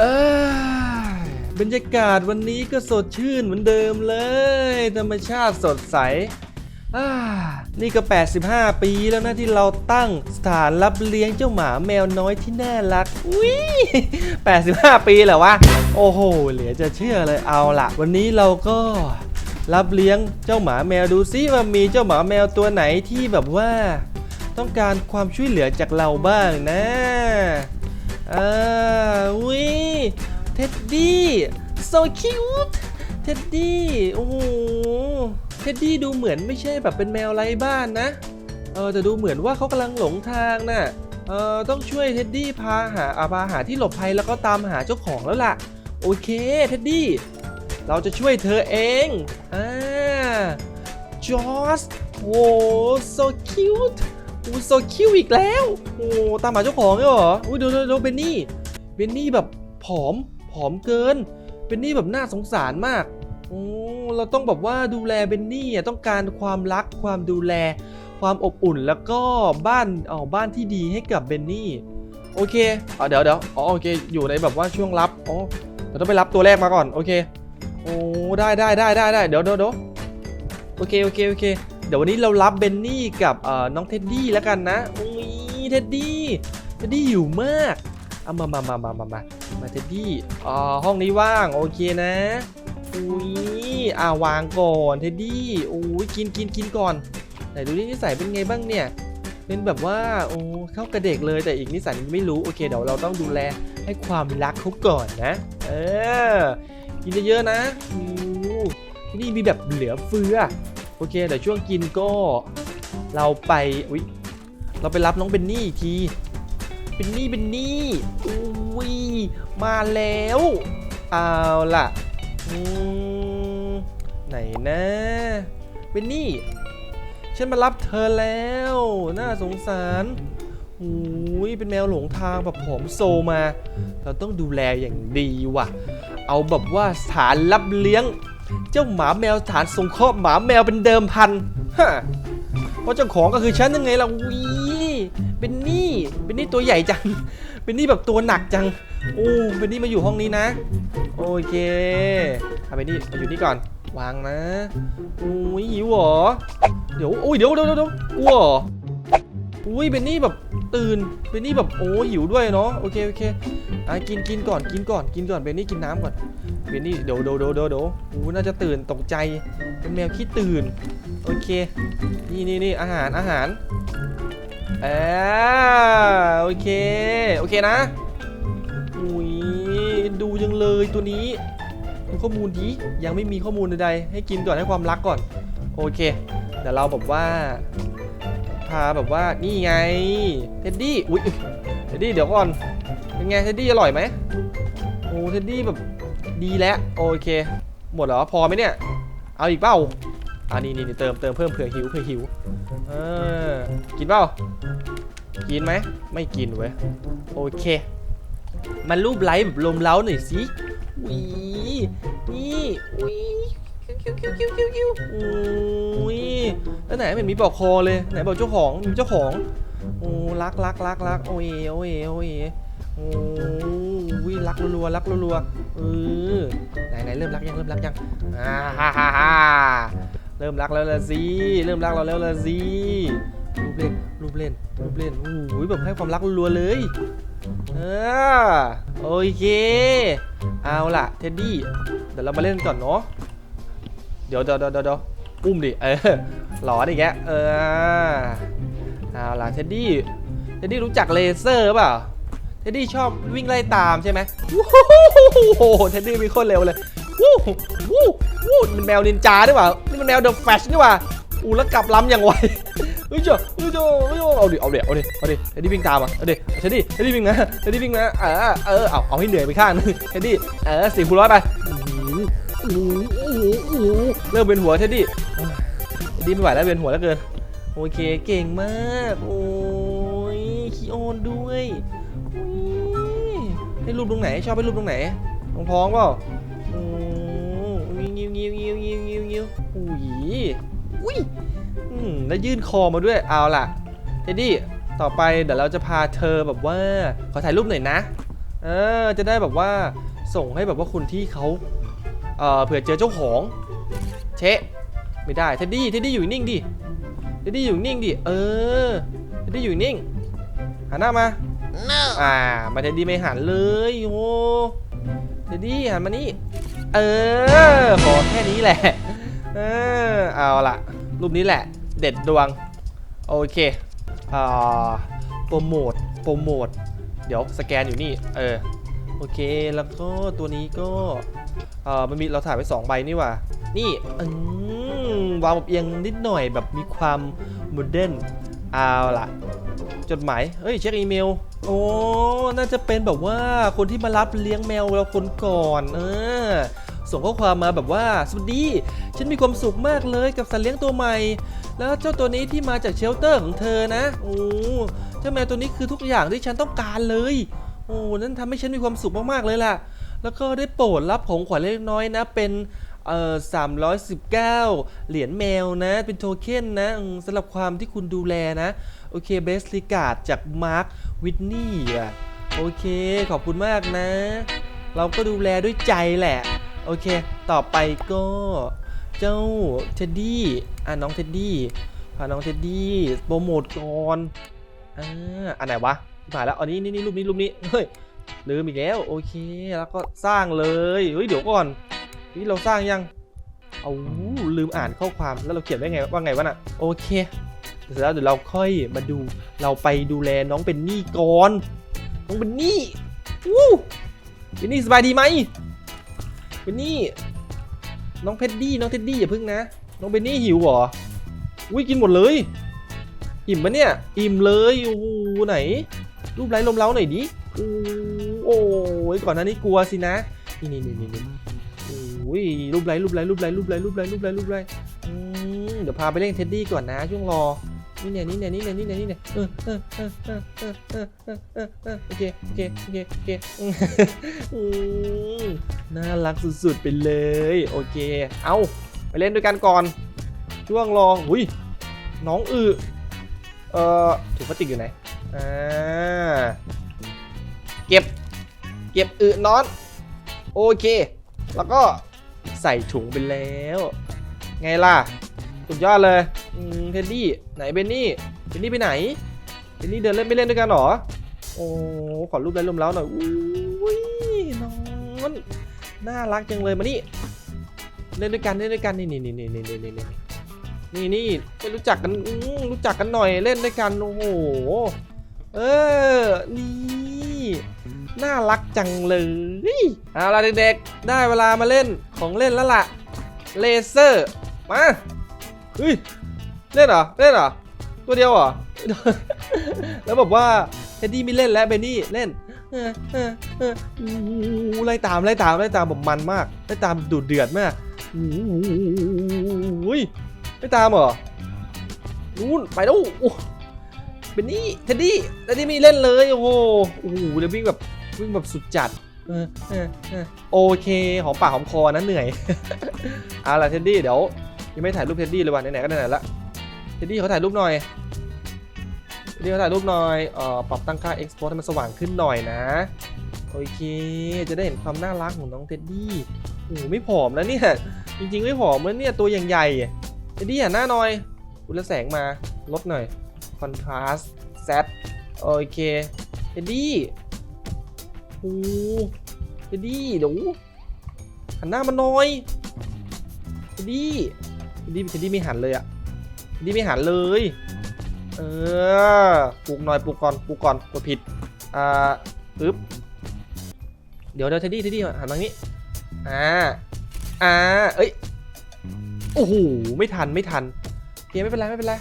เอ้ยบรรยากาศวันนี้ก็สดชื่นเหมือนเดิมเลย ธรรมชาติสดใสนี่ก็ 85 ปีแล้วนะที่เราตั้งสถานรับเลี้ยงเจ้าหมาแมวน้อยที่น่ารักอุ้ย85 ปีเหรอวะ โอ้โห เหลือจะเชื่อเลยเอาล่ะวันนี้เราก็รับเลี้ยงเจ้าหมาแมวดูซิว่ามีเจ้าหมาแมวตัวไหนที่แบบว่า ต้องการความช่วยเหลือจากเราบ้างนะ อ่าอุ้ยเท็ดดี้ so cute เท็ดดี้โอ้โหเท็ดดี้ดูเหมือนไม่ใช่แบบเป็นแมวไร้บ้านนะเออแต่ดูเหมือนว่าเขากำลังหลงทางน่ะเออต้องช่วยเท็ดดี้พาหาอาพาหาที่หลบภัยแล้วก็ตามหาเจ้าของแล้วล่ะ โอเคเท็ดดี้เราจะช่วยเธอเองอ่าจอสโอ้ so cute อู้โซคิวอีกแล้ว โอ้ตามหาเจ้าของเหรออุ้ดี๋ยวเดี๋ยวเดี๋ยวเบนนี่ เบนนี่แบบผอม ผอมเกิน เบนนี่แบบน่าสงสารมากโอ้เราต้องแบบว่าดูแลเบนนี่อะต้องการความรัก ความดูแล ความอบอุ่นแล้วก็บ้านอ๋อบ้านที่ดีให้กับเบนนี่ โอเคอ๋อเดี๋ยวเดี๋ยวอ๋อโอเค อยู่ในแบบว่าช่วงรับ อ๋อเดี๋ยวต้องไปรับตัวแรกมาก่อน โอเค โอ้ ได้ได้ได้ได้ได้เดี๋ยวเดี๋ยวเดี๋ยวโอเค โอเค โอเค เดี๋ยววันนี้เรารับเบนนี่กับน้องเท็ดดี้แล้วกันนะอุ้ยเท็ดดี้เท็ดดี้อยู่มากเอามามามามามามามาเท็ดดี้อ่าห้องนี้ว่างโอเคนะอุ้ยอ่าวางก่อนเท็ดดี้อุ้ยกินกินกินก่อนไหนดูนี่นิสัยเป็นไงบ้างเนี่ยเป็นแบบว่าโอ้เข้ากับเด็กเลยแต่อีกนิสัยไม่รู้โอเคเดี๋ยวเราต้องดูแลให้ความรักเขาก่อนนะ เออกินเยอะๆนะอู้ที่นี่มีแบบเหลือเฟือ โอเคเดี๋ยวช่วงกินก็เราไปอุ๊ยเราไปรับน้องเบนนี่อีกทีเบนนี่เบนนี่อุ้ยมาแล้วเอาล่ะอืมไหนนะเบนนี่ฉันมารับเธอแล้ว น่าสงสารอุ้ยเป็นแมวหลงทางแบบผอมโซมา เราต้องดูแลอย่างดีว่ะ เอาแบบว่าสานรับเลี้ยง เจ้าหมาแมวสถานสงเคราะห์หมาแมวเป็นเดิมพันฮะเพราะเจ้าของก็คือฉันยังไงล่ะวีเป็นนี่เป็นนี่ตัวใหญ่จัง เป็นนี่แบบตัวหนักจัง โอ้เป็นนี่มาอยู่ห้องนี้นะ โอเคเอาเป็นนี่มาอยู่นี่ก่อน วางนะอุ้ยหิวเหรอเดี๋ยวอุ้ยเดี๋ยวเดี๋ยวเดี๋ยวกลัวอุ้ยเป็นนี่แบบตื่นเป็นนี่แบบโอ้หิวด้วยเนาะโอเคโอเคอะกินกินก่อนกินก่อนกินก่อนเป็นนี่กินน้ำก่อน เบนนี่เดี๋ยวเดี๋ยวเดี๋ยวเดี๋ยวเดี๋ยวโอ้น่าจะตื่นตกใจ เป็นแมวขี้ตื่น โอเค นี่นี่นี่อาหารอาหารเออโอเค โอเคนะอุ้ยดูยังเลยตัวนี้ดูข้อมูลดียังไม่มีข้อมูลใดๆให้กินก่อนให้ความรักก่อน โอเคเดี๋ยวเราแบบว่า พาแบบว่านี่ไงเท็ดดี้อุ้ยเท็ดดี้เดี๋ยวก่อนเป็นไงเท็ดดี้อร่อยไหมโอ้เท็ดดี้แบบ ดีแล้วโอเค หมดแล้วพอไหมเนี่ย เอาอีกเปล่าอ่านี่นี่นี่เติมเติมเพิ่มเผื่อหิวเผื่อหิวเออกินเปล่ากินไหมไม่กินเว้ยโอเคมันรูปไลค์แบบลมเล้าหน่อยสิวีนี่วีคิวคิวคิวคิวคิวอุ้ยแล้วไหนม่เห็นมีปลอกคอเลยไหนบอกเจ้าของมีเจ้าของ โอ้รักรักรักรักโอ้ยโอ้ยโอ้ยโอ้ยรักรัวรักรัวเออไหนไหนเริ่มรักยังเริ่มรักยังอ่าฮ่าฮ่าฮ่าเริ่มรักแล้วละสิเริ่มรักเราแล้วละสิรูปเล่นรูปเล่นรูปเล่นโอ้ยแบบให้ความรักรัวเลยเออโอเคเอาล่ะเท็ดดี้เดี๋ยวเรามาเล่นก่อนเนาะเดี๋ยวเดี๋ยวเดี๋ยวเดี๋ยวอุ้มดิเออหลอนอีกแกเออ เอาล่ะเท็ดดี้เท็ดดี้รู้จักเลเซอร์เปล่าเท็ดดี้ชอบวิ่งไล่ตามใช่ไหมวู้ฮู้เท็ดดี้วิ่งโคตรเร็วเลยวู้วู้วู้มันแมวนินจาด้วยว่ะนี่มันแมวเดอะแฟชนี่ว่ะอู้แล้วกลับล้ำอย่างไวเฮ้ยเจ้าเฮ้ยเจ้าเฮ้ยเจ้าเอาดิเอาดิเอาดิเอาดิเท็ดดี้วิ่งตามอะเอาดิเท็ดดี้เท็ดดี้วิ่งนะเท็ดดี้วิ่งนะเออเออเอาเอาให้เหนื่อยไปข้างนึงเท็ดดี้เออสี่คูณร้อยไปเริ่มเป็นหัวเท็ดดี้เท็ดดี้ไม่ไหวแล้วเป็นหัวแล้วเกิน โอเคเก่งมาก โอ้ยขี้อ้อนด้วยให้รูปตรงไหน ชอบให้รูปตรงไหนตรงท้องเปล่าโอ้งิ้วงิ้วงิ้วงิ้วงิ้วงิ้วงิ้วอุ้ยอุ้ยอืมแล้วยื่นคอมาด้วยเอาล่ะเท็ดดี้ต่อไปเดี๋ยวเราจะพาเธอแบบว่า ขอถ่ายรูปหน่อยนะ เออจะได้แบบว่าส่งให้แบบว่าคนที่เขาเออเผื่อเจอเจ้าของ เชะไม่ได้เท็ดดี้เท็ดดี้อยู่นิ่งดิ เท็ดดี้อยู่นิ่งดิ เออเท็ดดี้อยู่นิ่ง หันหน้ามาอ่า มาเท็ดดี้ไม่หันเลยโอ้เท็ดดี้หันมานี่ เออ ขอแค่นี้แหละ เออ เอาละรูปนี้แหละ เด็ดดวง โอเคอ่าโปรโมท โปรโมท เดี๋ยวสแกนอยู่นี่ เออ โอเค แล้วก็ตัวนี้ก็ เออมันมีเราถ่ายไว้2ใบนี่หว่า นี่อืมวางแบบเอียงนิดหน่อยแบบมีความโมเดิร์นเอาล่ะ จดหมายเฮ้ยเช็คอีเมล โอ้น่าจะเป็นแบบว่าคนที่มารับเลี้ยงแมวเราคนก่อน เออ ส่งข้อความมาแบบว่าสวัสดีฉันมีความสุขมากเลยกับสัตว์เลี้ยงตัวใหม่ แล้วเจ้าตัวนี้ที่มาจากเชลเตอร์ของเธอนะโอ้เจ้าแมวตัวนี้คือทุกอย่างที่ฉันต้องการเลย โอ้นั่นทำให้ฉันมีความสุขมากๆเลยล่ะแล้วก็ได้โปรดรับของขวัญเล็กน้อยนะ เป็น เอ่อ319 เหรียญแมวนะ เป็นโทเค็นนะสำหรับความที่คุณดูแลนะ โอเคเบสลิกาดจากมาร์ควิทนี่อะโอเคขอบคุณมากนะ เราก็ดูแลด้วยใจแหละ โอเค ต่อไปก็เจ้าเท็ดดี้อะน้องเท็ดดี้พาน้องเท็ดดี้โปรโมทก่อนอ่าอันไหนวะผ่านแล้วอันนี้นี่นี่รูปนี้รูปนี้เฮ้ยลืมอีกแล้วโอเคแล้วก็สร้างเลยเฮ้ยเดี๋ยวก่อน นี่เราสร้างยัง เอาลืมอ่านข้อความแล้วเราเขียนไว้ไงว่าไงวะน่ะโอเคเสร็จแล้วเดี๋ยวเราค่อยมาดูเราไปดูแลน้องเป็นนี่ก่อน น้องเป็นนี่วู้เป็นนี่สบายดีไหมเป็นนี่น้องเพดดี้น้องเท็ดดี้อย่าพึ่งนะ น้องเป็นนี่หิวเหรออุ้ยกินหมดเลยอิ่มปะเนี่ย อิ่มเลยโอ้โหไหน รูปไร้ลมเล้าหน่อยดิโอ้โอ้ยก่อนหน้านี้กลัวสินะ นี่นี่นี่นี่นี่ โอ้ยรูปไรรูปไรรูปไรรูปไรรูปไรรูปไรรูปไรเดี๋ยวพาไปเล่นเท็ดดี้ก่อนนะช่วงรอนี่เนี่ยนี่เนี่ยนี่เนี่ยนี่เนี่ยนี่เนี่ยเออเออเออเออเออเออเออเออเออโอเคโอเคโอเคโอเคอืมน่ารักสุดๆไปเลยโอเค เอาไปเล่นด้วยกันก่อน ช่วงรออุ้ยน้องอือเอ่อถุงพลาสติกอยู่ไหนอ่าเก็บ เก็บอึนอน โอเค แล้วก็ใส่ถุงไปแล้ว ไงล่ะ สุดยอดเลยเทดดี้ไหนเบนนี่เบนนี่ไปไหนเบนนี่เดินเล่นไม่เล่นด้วยกันหรอ โอ้ขอรูปไร้ลมเล้าหน่อยอุ้ยน้อนน่ารักจังเลยมานี่เล่นด้วยกันเล่นด้วยกันนี่นี่นี่นี่นี่นี่นี่นี่นี่ไม่รู้จักกันรู้จักกันหน่อยเล่นด้วยกันโอ้โหเออนี่ น่ารักจังเลยเอาล่ะเด็กๆ ได้เวลามาเล่นของเล่นแล้วล่ะ เลเซอร์ มาเฮ้ย เล่นเหรอ เล่นเหรอ ตัวเดียวเหรอ แล้วบอกว่าเท็ดดี้ไม่เล่นแล้วเบนนี่เล่นเออเออเอออู้ไล่ตามไล่ตามไล่ตามผมมันมากไล่ตามดุเดือดมากอู้ยไม่ตามเหรอนู่นไปแล้วเป็นนี่เทดดี้เทดดี้ไม่เล่นเลยโอ้โหโอ้โหเดี๋ยววิ่งแบบ วิ่งแบบสุดจัดเออเออเออโอเคหอมปากหอมคอนะเหนื่อยเอาล่ะเท็ดดี้เดี๋ยวยังไม่ถ่ายรูปเท็ดดี้เลยว่ะไหนๆก็ไหนๆละเท็ดดี้เขาถ่ายรูปหน่อยเท็ดดี้เขาถ่ายรูปหน่อยเอ่อปรับตั้งค่า export ให้มันสว่างขึ้นหน่อยนะโอเค จะได้เห็นความน่ารักของน้องเท็ดดี้โอ้โหไม่ผอมแล้วเนี่ยจริงๆไม่ผอมแล้วเนี่ยตัวอย่างใหญ่เท็ดดี้หันหน้าหน่อยอุลแสงมาลดหน่อยคอนทราสเซตโอเคเทดดี้ โอ้เทดดี้เดี๋ยวหันหน้ามาหน่อยเดีเทดดี้เทดดี้ไม่หันเลยอะเทดดี้ไม่หันเลย เออปลุกหน่อยปลุกก่อนปลุกก่อนกดผิด อ่าปึ๊บเดี๋ยวเดี๋ยวเทดี้เทดดี้หันทางนี้ อ่า อ่า เอ้ย โอ้โห ไม่ทันไม่ทันโอเคไม่เป็นไรไม่เป็นไร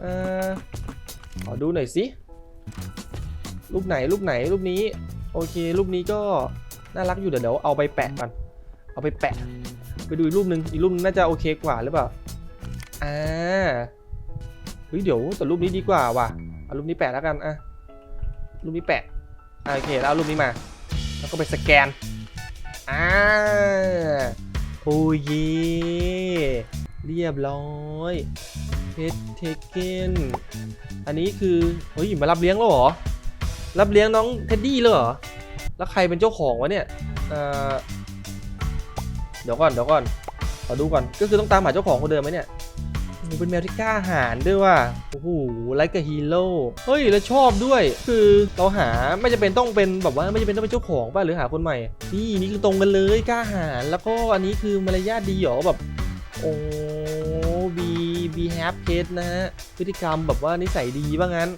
เออขอดูหน่อยสิรูปไหนรูปไหนรูปนี้ โอเค รูปนี้ก็น่ารักอยู่เดี๋ยวเดี๋ยวเอาไปแปะก่อนเอาไปแปะ ไปดูอีกรูปหนึ่งอีกรูปนึงน่าจะโอเคกว่าหรือเปล่าอ่าเฮ้ยเดี๋ยวแต่รูปนี้ดีกว่าว่ะเอารูปนี้แปะแล้วกันอะรูปนี้แปะอะโอเคแล้วเอารูปนี้มา แล้วก็ไปสแกนอ่าโอ้ยเรียบร้อยเพชรเทเกนอันนี้คือเฮ้ยมารับเลี้ยงแล้วเหรอ รับเลี้ยงน้องเท็ดดี้เลยเหรอ แล้วใครเป็นเจ้าของวะเนี่ยเอ่อเดี๋ยวก่อนเดี๋ยวก่อน ขอดูก่อน ก็คือต้องตามหาเจ้าของคนเดิมไหมเนี่ยโอ้โหเป็นแมวที่กล้าหาญด้วยว่ะ โอ้โหไลค์กับฮีโร่ เฮ้ย แล้วชอบด้วย คือเราหาไม่จำเป็นต้องเป็นแบบว่าไม่จำเป็นต้องเป็นเจ้าของป่ะหรือหาคนใหม่ นี่นี่คือตรงกันเลยกล้าหาญแล้วก็อันนี้คือมารยาทดีเหรอแบบ โอ้ บีบีแฮปเพสนะฮะ พฤติกรรมแบบว่านิสัยดีว่างั้น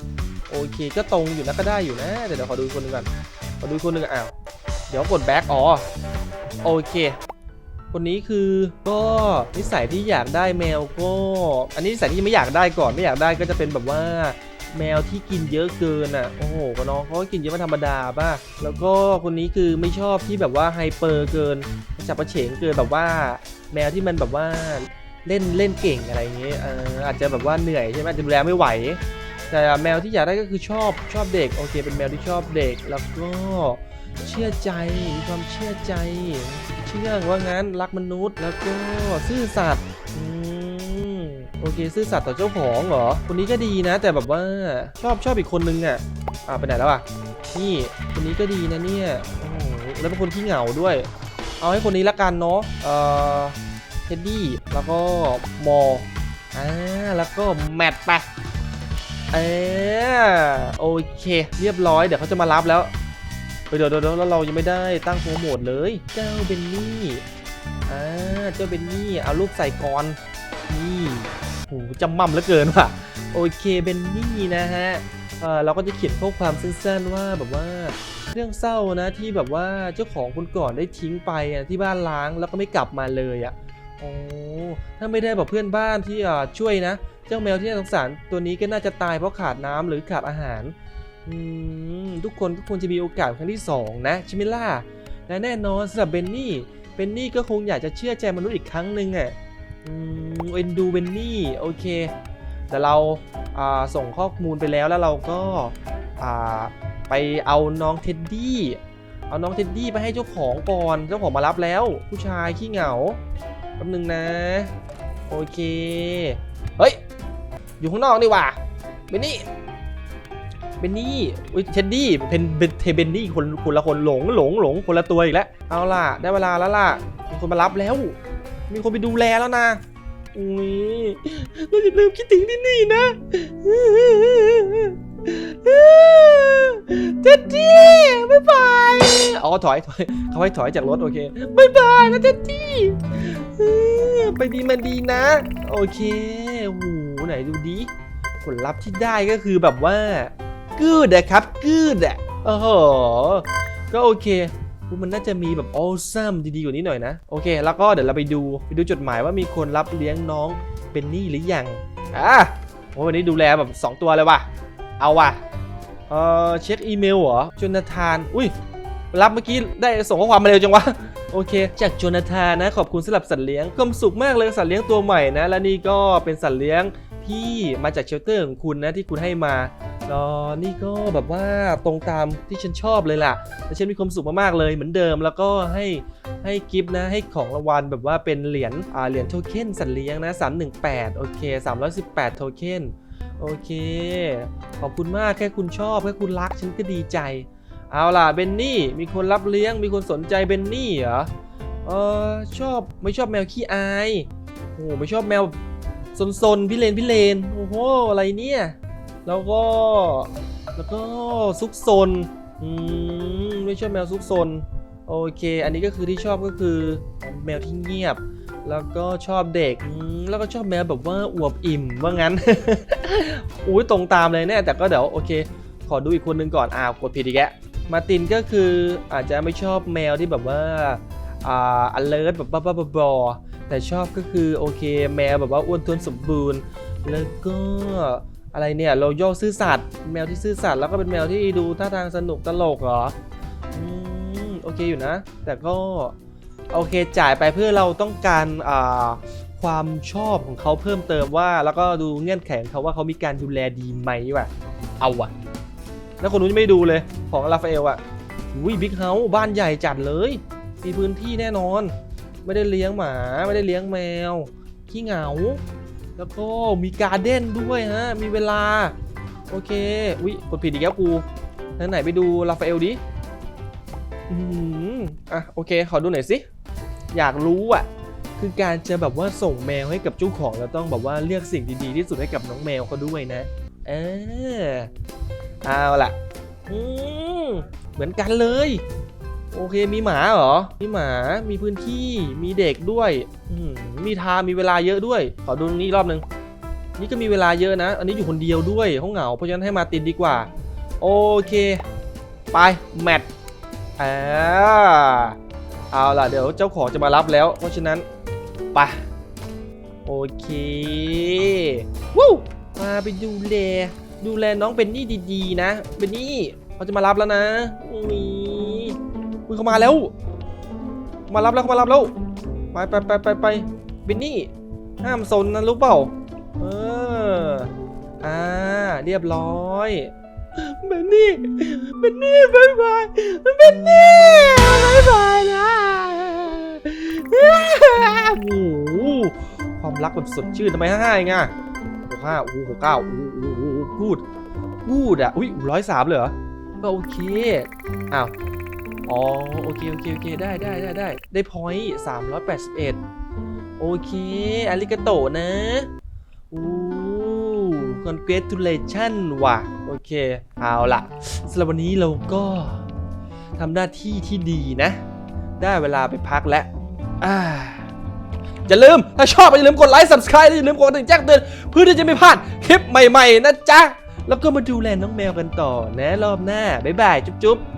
โอเคก็ตรงอยู่นะก็ได้อยู่นะ เดี๋ยวเดี๋ยวขอดูคนหนึ่งก่อน ขอดูคนหนึ่งอ้าว เดี๋ยวกดแบ็กอ๋อ โอเค คนนี้คือก็นิสัยที่อยากได้แมวก็ อันนี้นิสัยที่ไม่อยากได้ก่อนไม่อยากได้ก็จะเป็นแบบว่าแมวที่กินเยอะเกินอะ โอ้โหก็น้องเขาก็กินเยอะมาธรรมดาป่ะ แล้วก็คนนี้คือไม่ชอบที่แบบว่าไฮเปอร์เกินจับประเฉงเกินแบบว่า แมวที่มันแบบว่า เล่นเล่นเก่งอะไรอย่างเงี้ยเอออาจจะแบบว่าเหนื่อยใช่ไหมอาจจะดูแลไม่ไหว แต่แมวที่อยากได้ก็คือชอบชอบเด็กโอเค เป็นแมวที่ชอบเด็กแล้วก็เชื่อใจมีความเชื่อใจ เชื่องว่างั้นรักมนุษย์แล้วก็ซื่อสัตย์อืมโอเคซื่อสัตย์ต่อเจ้าของเหรอคนนี้ก็ดีนะ แต่แบบว่าชอบชอบอีกคนนึงอะอ่าไปไหนแล้วอะนี่คนนี้ก็ดีนะเนี่ยแล้วเป็นคนขี้เหงาด้วย เอาให้คนนี้ละกันเนาะเอ่อเท็ดดี้ แล้วก็มออ่าแล้วก็แมทไปเออโอเค เรียบร้อยเดี๋ยวเขาจะมารับแล้วเฮ้ยเดี๋ยวเดี๋ยวแล้วเรายังไม่ได้ตั้งโปรโมทเลย เจ้าเบนนี่อ่าเจ้าเบนนี่เอารูปใส่ก่อนนี่โหจำมั่มเหลือเกินว่ะโอเคเบนนี่นะฮะเออเราก็จะเขียนข้อความสั้นๆว่าแบบว่าเรื่องเศร้านะที่แบบว่าเจ้าของคนก่อนได้ทิ้งไปอะที่บ้านล้างแล้วก็ไม่กลับมาเลยอะ โอ้ถ้าไม่ได้แบบเพื่อนบ้านที่อ่ช่วยนะ เจ้าแมวที่น่าสงสารตัวนี้ก็น่าจะตายเพราะขาดน้ำหรือขาดอาหารอืมทุกคนก็ควรจะมีโอกาสครั้งที่สองนะช่ไหมล่ะและแน่นอนสำหรับเบนนี่ เบนนี่ก็คงอยากจะเชื่อใจมนุษย์อีกครั้งหนึ่งอะเอ็นดูเบนนี่ โอเค แต่เราอ่าส่งข้อมูลไปแล้วแล้วเราก็ไปเอาน้องเท็ดดี้ เอาน้องเท็ดดี้ไปให้เจ้าของก่อน เจ้าของมารับแล้ว ผู้ชายขี้เหงา แป๊บนึงนะ โอเค เฮ้ย อยู่ข้างนอกนี่ว่าเบนนี่เบนนี่อุ้ยเท็ดดี้เป็นเป็นเทเบนนี่คนคนละคนหลงหลงหลงคนละตัวอีกแล้ว เอาล่ะ ได้เวลาแล้วล่ะ มีคนมารับแล้ว มีคนไปดูแลแล้วนะ อุ้ยเราอย่าลืมคิดถึงที่นี่นะ เท็ดดี้บ๊ายบายอ๋อถอยถอยเขาให้ถอยจากรถโอเคบ๊ายบายนะเท็ดดี้ไปดีมันดีนะ โอเคโอ้โหไหนดูดิผลลัพธ์ที่ได้ก็คือแบบว่ากูดอะครับกูดอะโอ้โหก็โอเคมันน่าจะมีแบบออซัมดีๆกว่านี้หน่อยนะ โอเค แล้วก็เดี๋ยวเราไปดูไปดูจดหมายว่ามีคนรับเลี้ยงน้องเบนนี่หรือยังอะโอ้วันนี้ดูแลแบบ 2 ตัวเลยว่ะ เอาว่ะเอ่อเช็คอีเมลเหรอโจนาธานอุ้ยรับเมื่อกี้ได้ส่งข้อความมาเร็วจังวะโอเค จากโจนาธานนะขอบคุณสำหรับสัตว์เลี้ยงความสุขมากเลยสัตว์เลี้ยงตัวใหม่นะ และนี่ก็เป็นสัตว์เลี้ยงที่มาจากเชลเตอร์ของคุณนะที่คุณให้มาแล้วนี่ก็แบบว่าตรงตามที่ฉันชอบเลยล่ะและฉันมีความสุขมากๆเลยเหมือนเดิม แล้วก็ให้ให้กิฟต์นะให้ของรางวัลแบบว่าเป็นเหรียญอ่าเหรียญโทเค็นสัตว์เลี้ยงนะ318โอเค318โทเค็น โอเค ขอบคุณมากแค่คุณชอบแค่คุณรักฉันก็ดีใจ เอาล่ะเบนนี่มีคนรับเลี้ยงมีคนสนใจเบนนี่เหรอเออชอบไม่ชอบแมวขี้อายโอ้โหไม่ชอบแมวซนๆพี่เลนพี่เลนโอ้โหอะไรเนี่ยแล้วก็แล้วก็ซุกซนอืมไม่ชอบแมวซุกซนโอเค อันนี้ก็คือที่ชอบก็คือแมวที่เงียบ แล้วก็ชอบเด็กแล้วก็ชอบแมวแบบว่าอวบอิ่มว่างั้น อุ้ยตรงตามเลยเนี่ยแต่ก็เดี๋ยวโอเค ขอดูอีกคนหนึ่งก่อนอ้าวกดผิดอีกแล้วมาตินก็คืออาจจะไม่ชอบแมวที่แบบว่าอ่า alert แบบบ้าๆบอๆแต่ชอบก็คือโอเคแมวแบบว่าอ้วนท้วนสมบูรณ์ แล้วก็อะไรเนี่ยโรโยซื่อสัตย์แมวที่ซื่อสัตย์แล้วก็เป็นแมวที่ดูท่าทางสนุกตลกเหรออืมโอเคอยู่นะ แต่ก็ โอเคจ่ายไปเพื่อเราต้องการความชอบของเขาเพิ่มเติมว่า แล้วก็ดูเงื่อนไขของเขาว่าเขามีการดูแลดีไหมว่ะ เอาว่ะ แล้วคนนู้นไม่ดูเลยของราฟาเอลอะอุ้ยบิ๊กเฮาส์บ้านใหญ่จัดเลย มีพื้นที่แน่นอน ไม่ได้เลี้ยงหมา ไม่ได้เลี้ยงแมว ขี้เหงา แล้วก็มีการ์เด้นด้วยฮะ มีเวลา โอเค อุ้ยกดผิดอีกแล้วกูไหนๆไปดูราฟาเอลดิ อืมอะ โอเค ขอดูหน่อยสิ อยากรู้อะคือการจะแบบว่าส่งแมวให้กับเจ้าของเราต้องแบบว่าเลือกสิ่งดีๆที่สุดให้กับน้องแมวเขาด้วยนะเออเอาล่ะอืมเหมือนกันเลย โอเคมีหมาเหรอ มีหมา มีพื้นที่ มีเด็กด้วยอมีทามีเวลาเยอะด้วย ขอดูตรงนี้รอบหนึ่งนี่ก็มีเวลาเยอะนะ อันนี้อยู่คนเดียวด้วยเขาเหงา เพราะฉะนั้นให้มาตินดีกว่า โอเค ไป แมทอ่า เอาล่ะเดี๋ยวเจ้าของจะมารับแล้ว เพราะฉะนั้นไปโอเควู้มาไปดูแลดูแลน้องเบนนี่ดีๆ นะเบนนี่เขาจะมารับแล้วนะนี่อุ๊ยเขามาแล้ว มารับแล้วเขามารับแล้วไปไปไปไปไปเบนนี่ห้ามซนนะรู้เปล่าเอออ่าเรียบร้อย บนนี่เบนนี่บายบายเบนนี่บายบายนะโอ้โหความรักแบบสดชื่นทำไมห้าห้าเองอะหกห้าโอ้โหกเก้าโอ้โหโอ้พูดพูดอะ อุ้ยร้อยสามเลยเหรอก็โอเคอ้าวอ๋อโอเคโอเคโอเคได้ได้ได้ได้ได้พอยต์สามร้อยแปดสิบเอ็ดโอเคอาริกาโตะนะ โอู้ congratulation ว่ะ เค เอาล่ะสำหรับวันนี้เราก็ทำหน้าที่ที่ดีนะ ได้เวลาไปพักแล้วอย่าลืม ถ้าชอบอย่าลืมกดไลค์ subscribe และอย่าลืมกดกระดิ่งแจ้งเตือนเพื่อที่จะไม่พลาดคลิปใหม่ๆนะจ๊ะ แล้วก็มาดูแลน้องแมวกันต่อนะรอบหน้า บ๊ายบาย จุ๊บๆ